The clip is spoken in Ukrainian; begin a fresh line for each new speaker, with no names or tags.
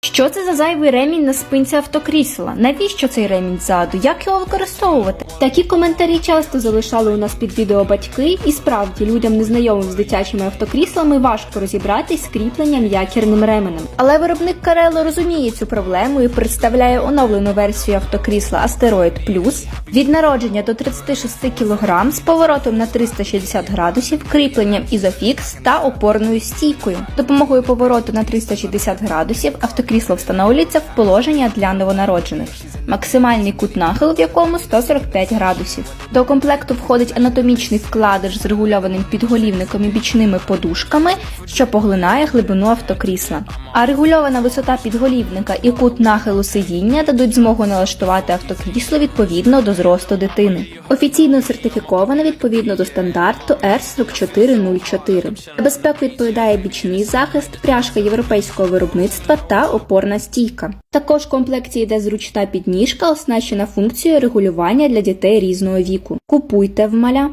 Що це за зайвий ремінь на спинці автокрісла? Навіщо цей ремінь ззаду? Як його використовувати? Такі коментарі часто залишали у нас під відео батьки, і справді людям, незнайомим з дитячими автокріслами, важко розібратись з кріпленням якірним ременем. Але виробник Карело розуміє цю проблему і представляє оновлену версію автокрісла Asteroid Plus від народження до 36 кг з поворотом на 360 градусів, кріпленням ізофікс та опорною стійкою. Допомогою повороту на 360 градусів автокрісло встановлюється в положення для новонароджених. Максимальний кут нахилу в якому 145 градусів. До комплекту входить анатомічний вкладиш з регульованим підголівником і бічними подушками, що поглинає глибину автокрісла. А регульована висота підголівника і кут нахилу сидіння дадуть змогу налаштувати автокрісло відповідно до зросту дитини. Офіційно сертифіковане відповідно до стандарту R4404. За безпеку відповідає бічний захист, пряжка європейського виробництва та опорна стійка. Також в комплекті йде зручна підніжка, оснащена функцією регулювання для дітей різного віку. Купуйте в маля.